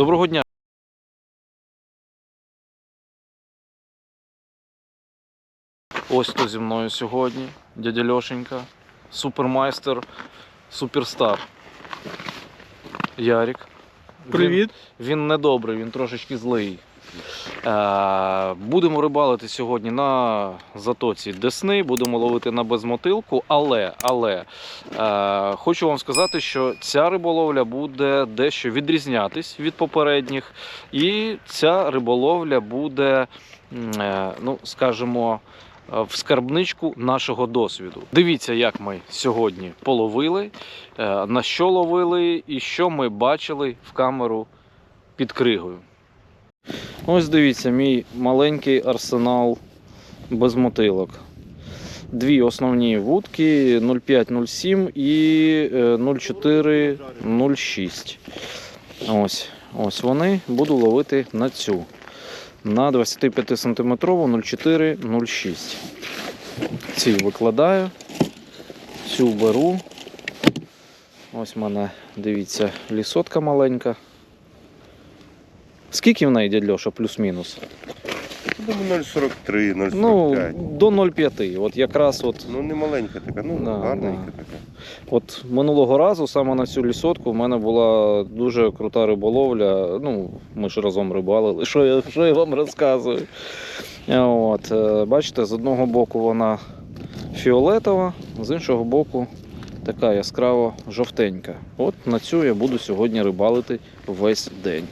Доброго дня. Ось хто зі мною сьогодні, дядя Льошенька, супермайстер, суперстар. Ярік. Привіт. Він, він недобрий, він трошечки злий. Е, будемо рибалити сьогодні на затоці Десни, будемо ловити на безмотилку, але, але е, хочу вам сказати, що ця риболовля буде дещо відрізнятись від попередніх, і ця риболовля буде, е, ну, скажімо, в скарбничку нашого досвіду. Дивіться, як ми сьогодні половили, на що ловили і що ми бачили в камеру під кригою. Ось дивіться, мій маленький арсенал без мотилок. Дві основні вудки 0,5-0,7 і е, 0,4-0,6. Ось, ось вони буду ловити на цю. На 25 см 0,4-0,6. Ці викладаю, цю беру. Ось в мене, дивіться, лісотка маленька. Скільки в неї, дядь Льоша, плюс-мінус? Думаю, 0,43, 0,45. Ну, Ну, до 0,5. От якраз от, ну не маленька така, ну Да, гарненька да. така. от минулого разу саме на цю лісотку в мене була дуже крута риболовля. Ну, ми ж разом рибалили. Що я, що я вам розказую? От, е, бачите, з одного боку вона фіолетова, з іншого боку така яскраво жовтенька. От на цю я буду сьогодні рибалити весь день.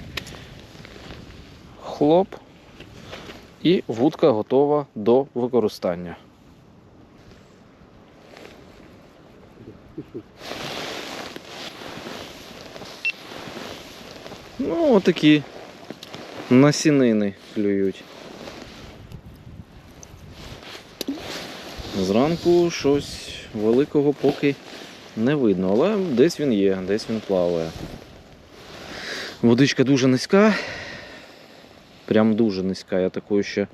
Хлоп. І вудка готова до використання. Ну, отакі насінини клюють. Зранку щось великого поки не видно, але десь він є, десь він плаває. Водичка дуже низька. Прям дуже низька. Я такою ще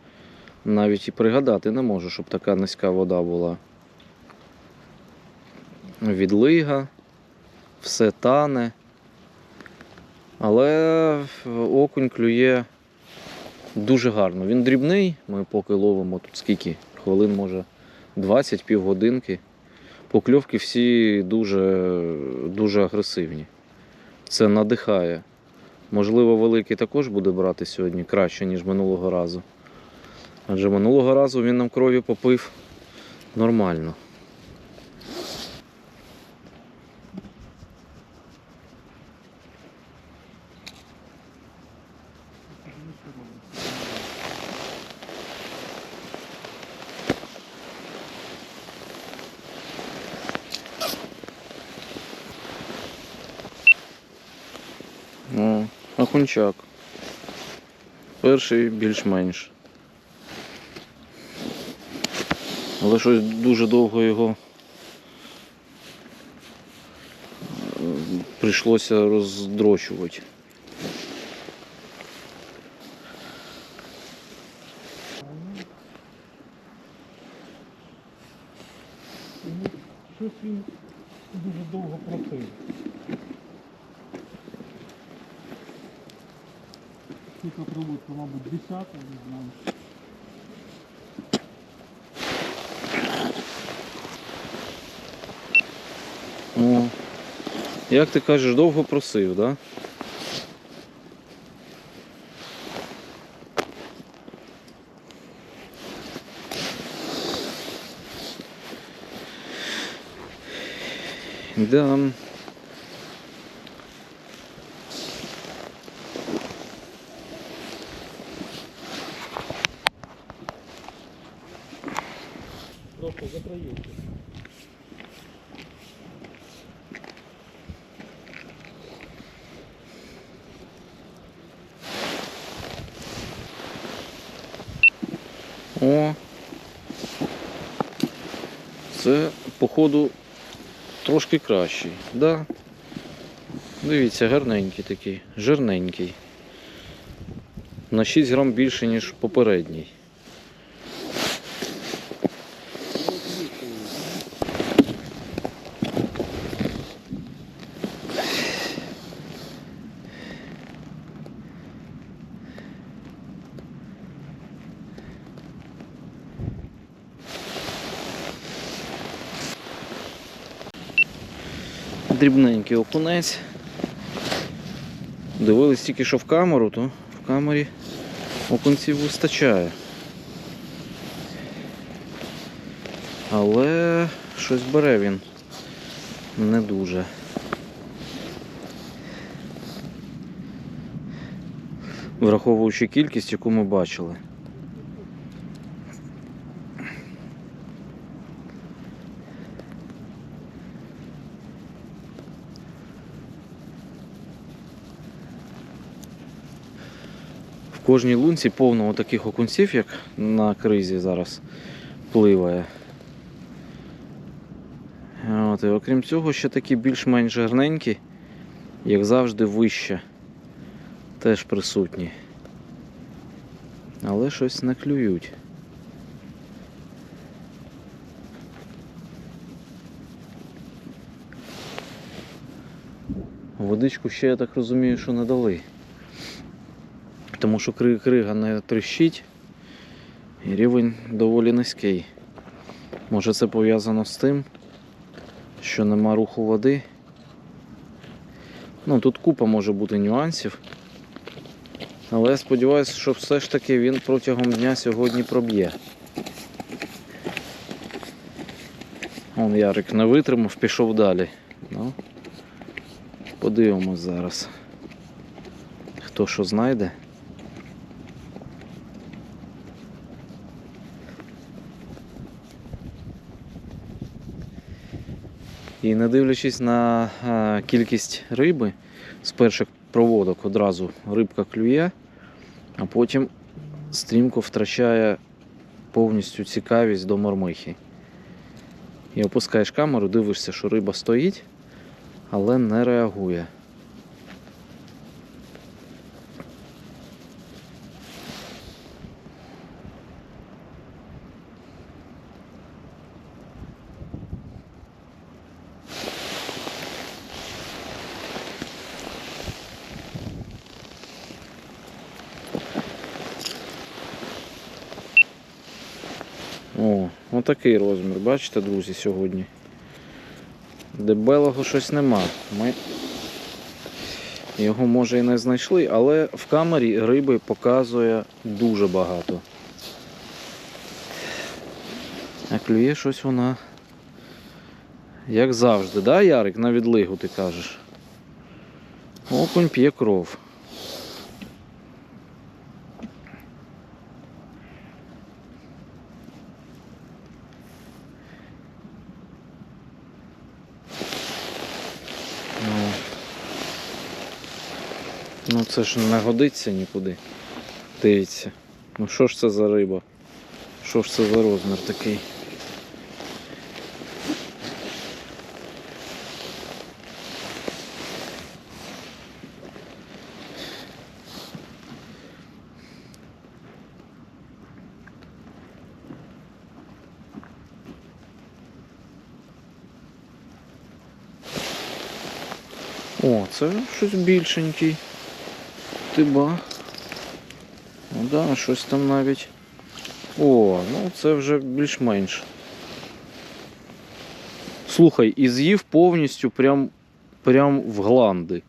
навіть і пригадати не можу, щоб така низька вода була. Відлига, все тане. Але окунь клює дуже гарно. Він дрібний, ми поки ловимо тут скільки? Хвилин, може, 20 півгодинки. Покльовки всі дуже, дуже агресивні. Це надихає. Можливо, великий також буде брати сьогодні краще, ніж минулого разу. Адже минулого разу він нам крові попив нормально. О, Ахунчак. Перший більш-менш. Але щось дуже довго його прийшлося роздрочувати. Щось він дуже довго просив. Скільки проводка, мабуть, десята, не знаю. О, як ти кажеш, довго просив, так? Да? Да. Просто. О. Це, походу, трошки кращий. Да. Дивіться, гарненький такий, жирненький. На 6 грам більше, ніж попередній. Дрібненький окунець. Дивились тільки що в камеру, то в камері окунців вистачає. Але щось бере він не дуже. Враховуючи кількість, яку ми бачили. Кожній лунці повно таких окунців, як на кризі зараз пливає. От, і окрім цього, ще такі більш-менш жирненькі, як завжди, вище. Теж присутні. Але щось не клюють. Водичку ще, я так розумію, що не дали. Тому що крига не тріщить і рівень доволі низький. Може це пов'язано з тим, що нема руху води. Ну, тут купа може бути нюансів. Але я сподіваюся, що все ж таки він протягом дня сьогодні проб'є. Он Ярик не витримав, пішов далі. Ну, подивимось зараз. Хто що знайде. І не дивлячись на кількість риби, з перших проводок одразу рибка клює, а потім стрімко втрачає повністю цікавість до мормихи. І опускаєш камеру, дивишся, що риба стоїть, але не реагує. О, отакий розмір, бачите, друзі, сьогодні. Дебелого щось нема. Ми його може і не знайшли, але в камері риби показує дуже багато. А клює щось вона. Як завжди, да, Ярик, на відлигу ти кажеш? Окунь п'є кров. Це ж не годиться нікуди. Дивіться. Ну що ж це за риба? Що ж це за розмір такий? О, це щось більшенький. Ти ба. Ну да, щось там навіть. О, ну це вже більш-менш. Слухай, і з'їв повністю прям, прям в гланди.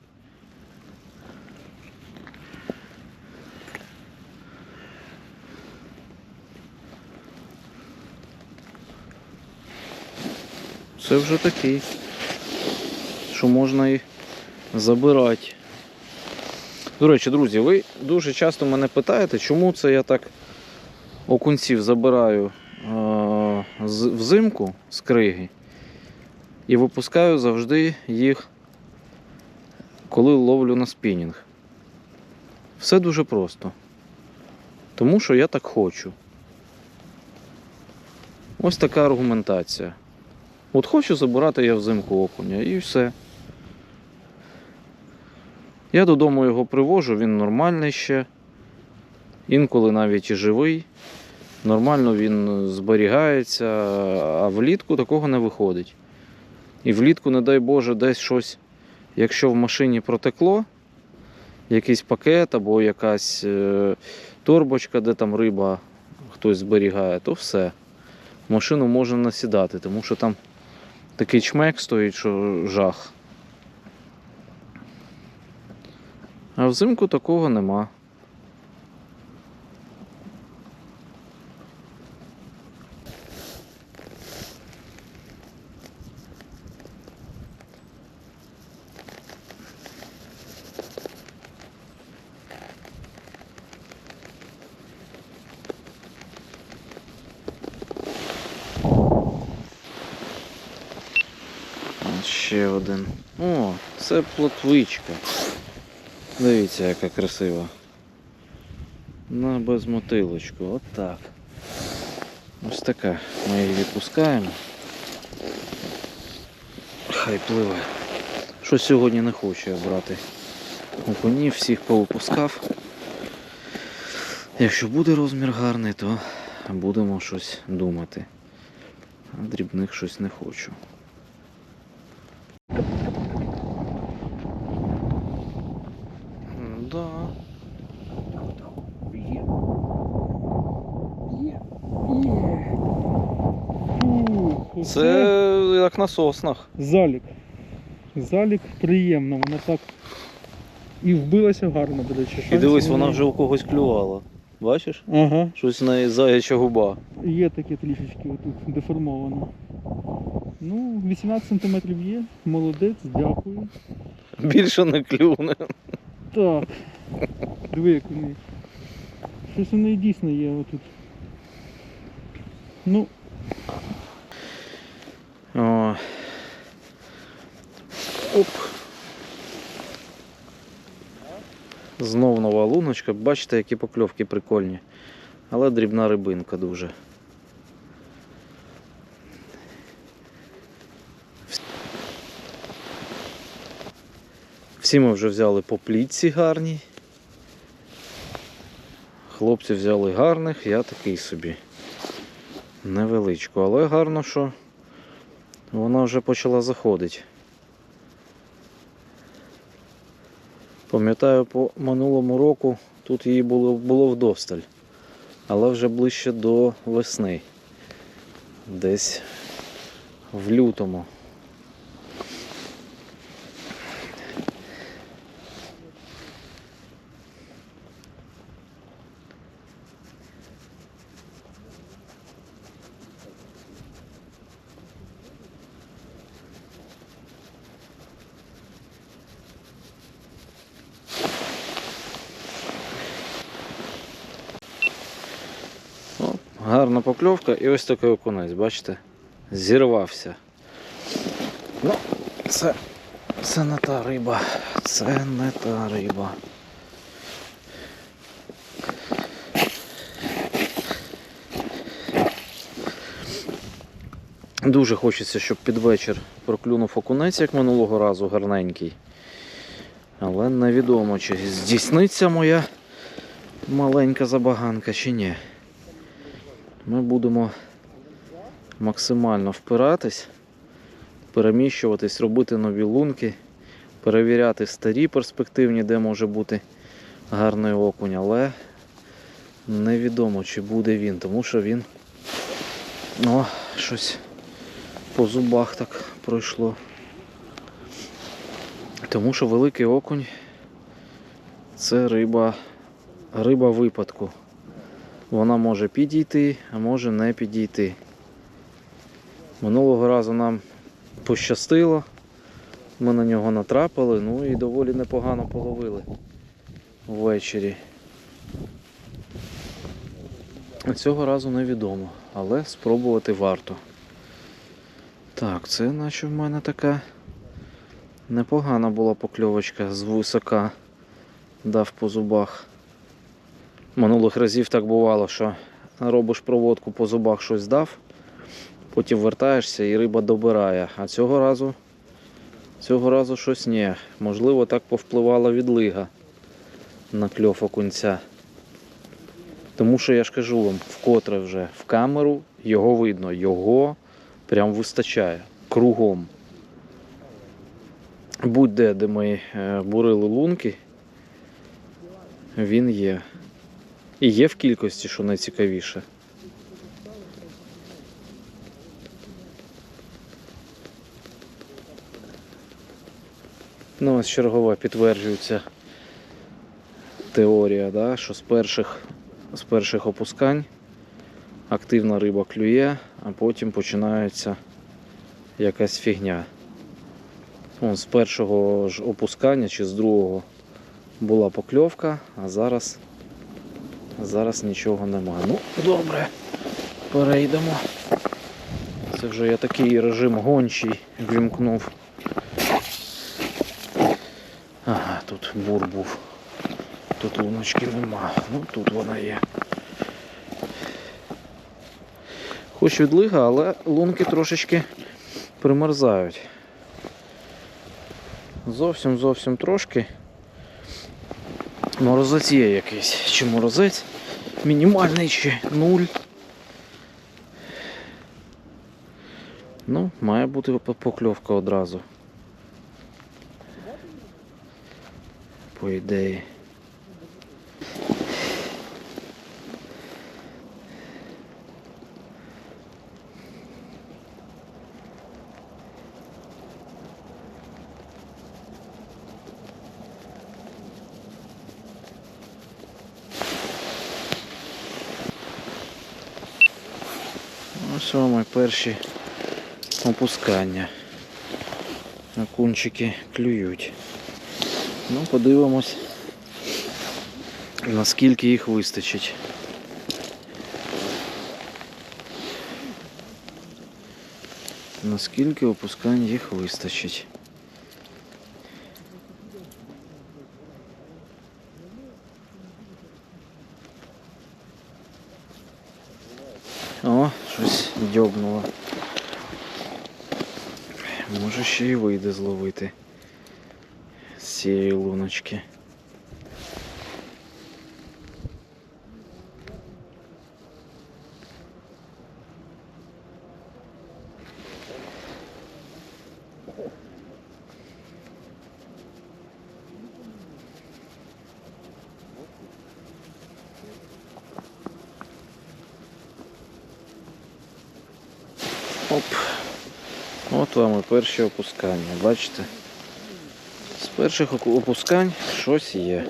Це вже такий, що можна і забирати. До речі, друзі, ви дуже часто мене питаєте, чому це я так окунців забираю е- взимку з криги і випускаю завжди їх, коли ловлю на спінінг. Все дуже просто. Тому що я так хочу. Ось така аргументація. От хочу забирати я взимку окуня і все. Я додому його привожу, він нормальний ще. Інколи навіть і живий. Нормально він зберігається, а влітку такого не виходить. І влітку, не дай Боже, десь щось, якщо в машині протекло, якийсь пакет або якась е, торбочка, де там риба хтось зберігає, то все. Машину можна насідати, тому що там такий чмек стоїть, що жах. А взимку такого нема. Ще один. О, це плотвичка. Дивіться, яка красива. На безмотилочку. От так. Ось така. Ми її відпускаємо. Хай пливе. Що сьогодні не хочу я брати окунів, всіх повипускав. Якщо буде розмір гарний, то будемо щось думати. А дрібних щось не хочу. Да. Є. Є. Є. Це як на соснах. залік. Залік приємно, вона так і вбилася гарно, до речі. І дивись, вона вже у когось клювала. Бачиш? Ага, Щось в неї заяча губа. є таке трішечки отут деформовано. Ну, 18 см є, молодець, дякую. Більше не клюне. Так. Диви, як. Щось у неї дійсно є отут. Ну, О. Оп. Знов нова луночка. Бачите, які покльовки прикольні. Але дрібна рибинка дуже. Всі ми вже взяли по плітці гарній. Хлопці взяли гарних, я такий собі. Невеличку, але гарно, що вона вже почала заходити. Пам'ятаю, по минулому року тут її було, було вдосталь, але вже ближче до весни. Десь в лютому. Гарна покльовка і ось такий окунець, бачите? Зірвався. Ну, це, це не та риба. Це не та риба. Дуже хочеться, щоб під вечір проклюнув окунець, як минулого разу, гарненький. Але невідомо, чи здійсниться моя маленька забаганка чи ні. Ми будемо максимально впиратись, переміщуватись, робити нові лунки, перевіряти старі перспективні, де може бути гарний окунь, але невідомо, чи буде він, тому що він о, щось по зубах так пройшло. Тому що великий окунь це риба, риба випадку. Вона може підійти, а може не підійти. Минулого разу нам пощастило, ми на нього натрапили, ну і доволі непогано половили ввечері. Цього разу невідомо, але спробувати варто. Так, це наче в мене така непогана була покльовочка з висока дав по зубах. Минулих разів так бувало, що робиш проводку по зубах щось дав, потім вертаєшся і риба добирає. А цього разу, цього разу щось ні. Можливо, так повпливала відлига на кльов окунця. Тому що я ж кажу вам, вкотре вже в камеру його видно, його прям вистачає кругом. Будь-де, де ми е, бурили лунки, він є. І є в кількості, що найцікавіше. Ну, ось чергова підтверджується теорія, да, що з перших, з перших опускань активна риба клює, а потім починається якась фігня. Вон, з першого ж опускання чи з другого була покльовка, а зараз, зараз нічого немає. Ну, добре, перейдемо. Це вже я такий режим гончий вімкнув. Ага, тут бур був. Тут луночки нема. Ну тут вона є. Хоч відлига, але лунки трошечки примерзають. Зовсім зовсім трошки. Морозець є якийсь. Чи морозець мінімальний, чи нуль. Ну, має бути покльовка одразу. По ідеї. Вам перші опускання. Окунчики клюють. Ну, подивимось, наскільки їх вистачить. Наскільки опускань їх вистачить. дьобнуло. Може ще й вийде зловити з цієї луночки. От вам і перші опускання, бачите? З перших опускань щось є.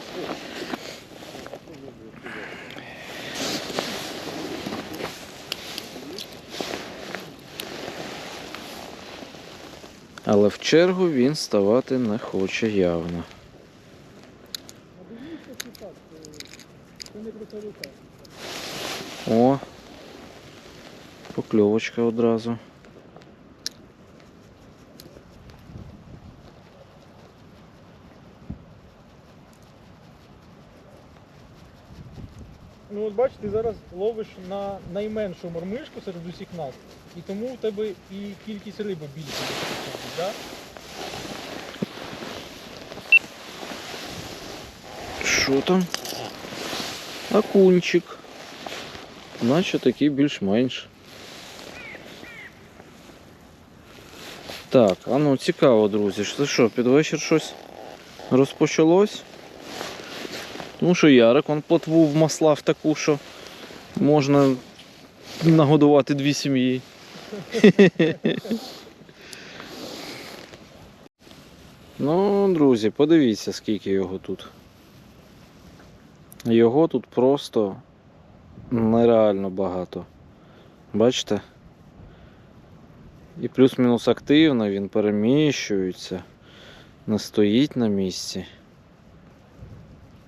Але в чергу він ставати не хоче явно. О, покльовочка одразу. Ну от бачиш, ти зараз ловиш на найменшу мормишку серед усіх нас. І тому у тебе і кількість риби більше. Да? Що там? Окунчик. Наче такий більш-менш. Так, а ну цікаво, друзі. Що, під вечір щось розпочалось? Тому що Ярик он плотву в масла в таку, що можна нагодувати дві сім'ї. ну, друзі, подивіться, скільки його тут. Його тут просто нереально багато. Бачите? І плюс-мінус активно, він переміщується, не стоїть на місці.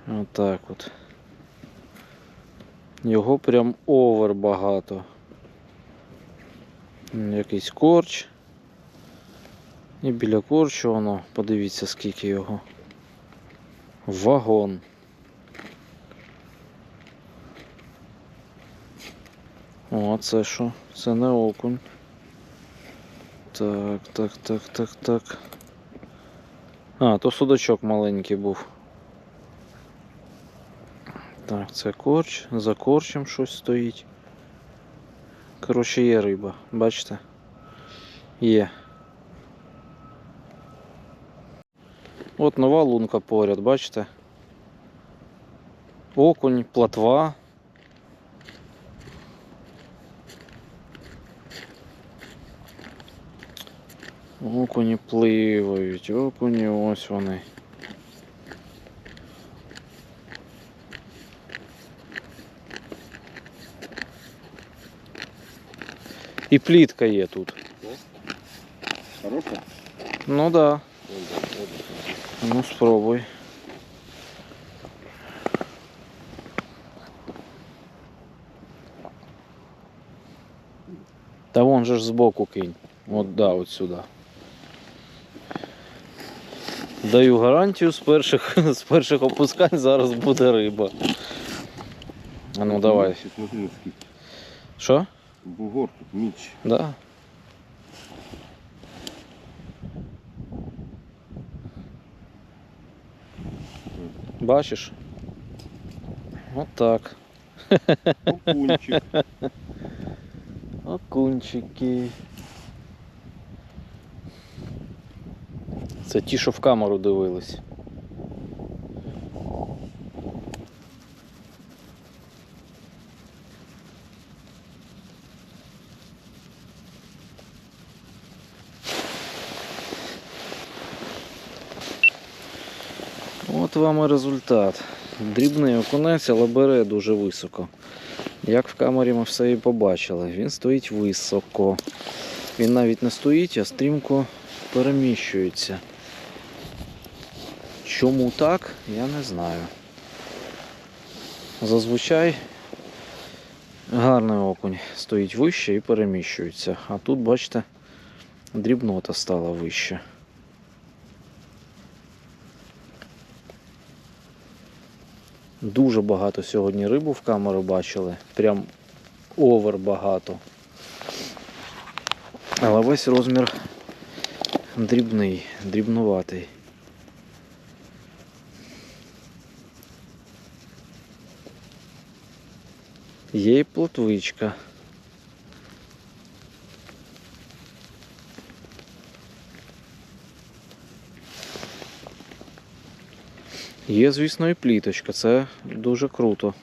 Отак от. Його прям овер багато. Якийсь корч. І біля корчу воно, подивіться скільки його. Вагон. О, це що? Це не окунь. Так, так, так, так, так. А, то судачок маленький був. Так, це корч. За корчем щось стоїть. Коротше, є риба, бачите? Є. От нова лунка поряд, бачите? Окунь, платва. Окуні пливають, окуні ось вони. І плітка є тут. Хороша? Ну да. Ну спробуй. Та вон же ж збоку кинь. От да, от сюди. Даю гарантію з перших, з перших опускань зараз буде риба. А ну давай. Що? Бугор тут, міч. Да. Бачиш? Так. Окунчик. Окунчики. Це ті, що в камеру дивились. От вам і результат. Дрібний окунець, але бере дуже високо. Як в камері ми все і побачили, він стоїть високо. Він навіть не стоїть, а стрімко переміщується. Чому так, я не знаю. Зазвичай гарний окунь стоїть вище і переміщується. А тут, бачите, дрібнота стала вище. Дуже багато сьогодні рибу в камеру бачили. Прям овер багато. Але весь розмір дрібний, дрібнуватий. Є і плотвичка. Є, звісно, і пліточка, це дуже круто.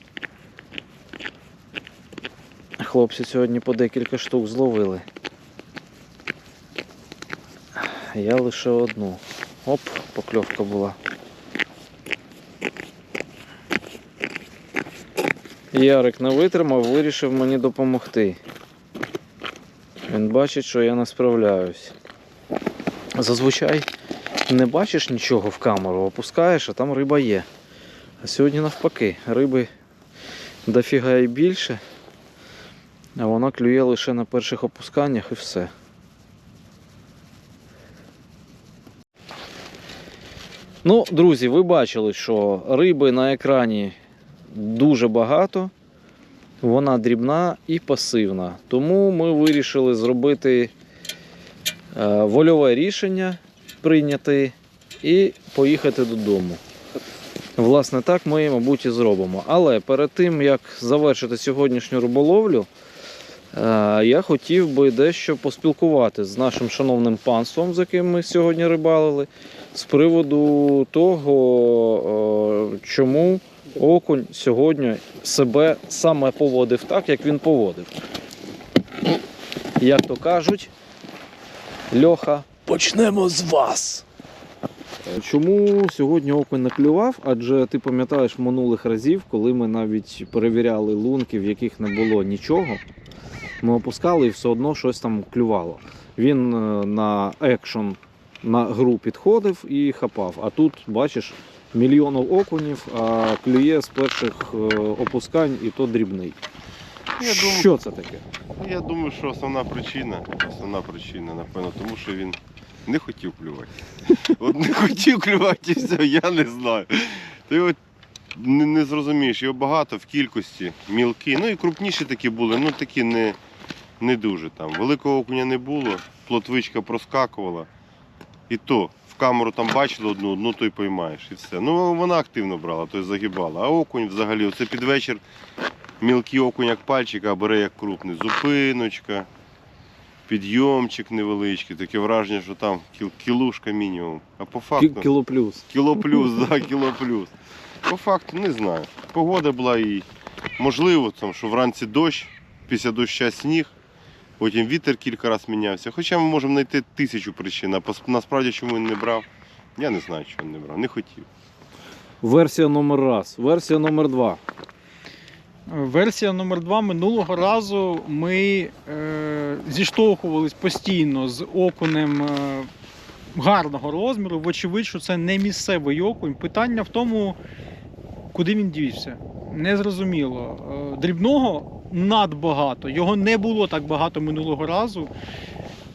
Хлопці сьогодні по декілька штук зловили. Я лише одну. Оп, покльовка була. Ярик не витримав, вирішив мені допомогти. Він бачить, що я не справляюсь. Зазвичай не бачиш нічого в камеру, опускаєш, а там риба є. А сьогодні навпаки, риби дофіга і більше, а вона клює лише на перших опусканнях і все. Ну, друзі, ви бачили, що риби на екрані дуже багато, вона дрібна і пасивна. Тому ми вирішили зробити е, вольове рішення, прийняти і поїхати додому. Власне, так ми, мабуть, і зробимо. Але перед тим, як завершити сьогоднішню риболовлю, е, я хотів би дещо поспілкувати з нашим шановним панством, з яким ми сьогодні рибалили, з приводу того, е, чому окунь сьогодні себе саме поводив так, як він поводив. Як то кажуть, Льоха, почнемо з вас. Чому сьогодні окунь не клював? Адже ти пам'ятаєш минулих разів, коли ми навіть перевіряли лунки, в яких не було нічого. Ми опускали і все одно щось там клювало. Він е, на екшон на гру підходив і хапав. А тут, бачиш, мільйонів окунів, а клює з перших е, опускань і то дрібний. Я думаю, Що це таке? я думаю, що основна причина, основна причина, напевно, тому що він не хотів клювати. От не хотів клювати і все, я не знаю. Ти от не, не зрозумієш, його багато в кількості, мілкі. Ну і крупніші такі були, ну такі не, не дуже там. Великого окуня не було, плотвичка проскакувала. І то в камеру там бачили одну, одну то й поймаєш. І все. Ну вона активно брала, то й загибала. А окунь взагалі, оце під вечір мілкий окунь як пальчик, а бере як крупний. Зупиночка, підйомчик невеличкий, таке враження, що там кіл- кілушка мінімум. А по факту. Кі- Кіло плюс. Кіло плюс, да, кіло плюс. По факту не знаю. Погода була і можливо, там, що вранці дощ, після доща сніг, потім вітер кілька разів мінявся. Хоча ми можемо знайти тисячу причин, а пос- насправді чому він не брав, я не знаю, чого він не брав, не хотів. Версія номер раз. Версія номер два. Версія номер 2 минулого разу ми е, зіштовхувались постійно з окунем е, гарного розміру. Вочевидь, що це не місцевий окунь. Питання в тому, куди він дівся. Незрозуміло. Е, дрібного надбагато. Його не було так багато минулого разу.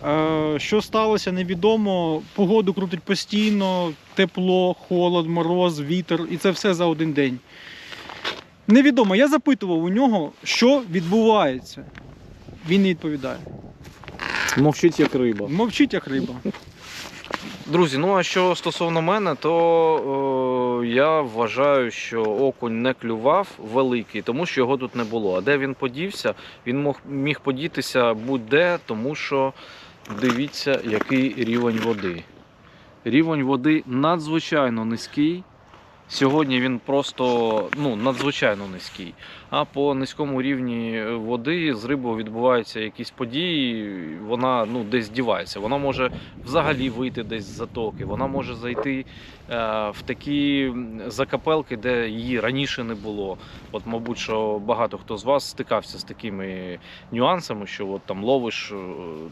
Е, що сталося, невідомо. Погоду крутить постійно, тепло, холод, мороз, вітер, і це все за один день. Невідомо. Я запитував у нього, що відбувається. Він не відповідає. Мовчить як риба. Мовчить як риба. Друзі, ну а що стосовно мене, то е, я вважаю, що окунь не клював великий, тому що його тут не було. А де він подівся? Він мог, міг подітися будь-де, тому що дивіться, який рівень води. Рівень води надзвичайно низький. Сьогодні він просто ну, надзвичайно низький. А по низькому рівні води з рибою відбуваються якісь події, вона ну, десь дівається. Вона може взагалі вийти десь з затоки, вона може зайти е, в такі закапелки, де її раніше не було. От, мабуть, що багато хто з вас стикався з такими нюансами, що от там ловиш е,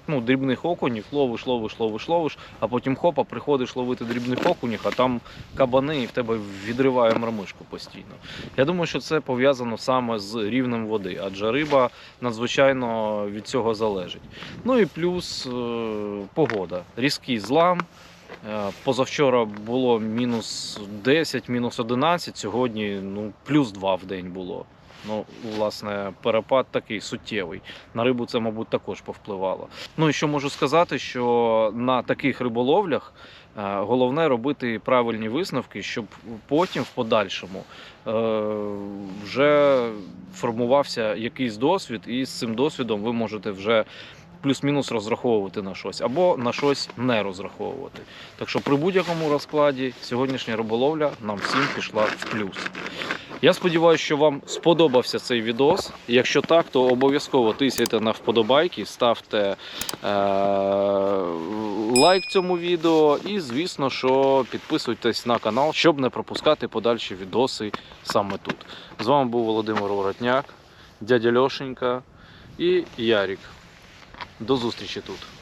ну, дрібних окунів, ловиш, ловиш, ловиш, ловиш, а потім хопа, приходиш ловити дрібних окунів, а там кабани і в тебе відриває мрамишку постійно. Я думаю, що це пов'язано саме з рівнем води, адже риба надзвичайно від цього залежить. Ну і плюс е, погода. Різкий злам. Е, Позавчора було мінус 10, мінус 11, сьогодні ну, плюс 2 в день було. Ну, власне, перепад такий суттєвий. На рибу це, мабуть, також повпливало. Ну і що можу сказати, що на таких риболовлях головне робити правильні висновки, щоб потім в подальшому е, вже формувався якийсь досвід, і з цим досвідом ви можете вже плюс-мінус розраховувати на щось або на щось не розраховувати. Так що при будь-якому розкладі сьогоднішня риболовля нам всім пішла в плюс. Я сподіваюся, що вам сподобався цей відос. Якщо так, то обов'язково тисяйте на вподобайки, ставте е- лайк цьому відео і, звісно, що підписуйтесь на канал, щоб не пропускати подальші відоси саме тут. З вами був Володимир Воротняк, дядя Льошенька і Ярік. До зустрічі тут.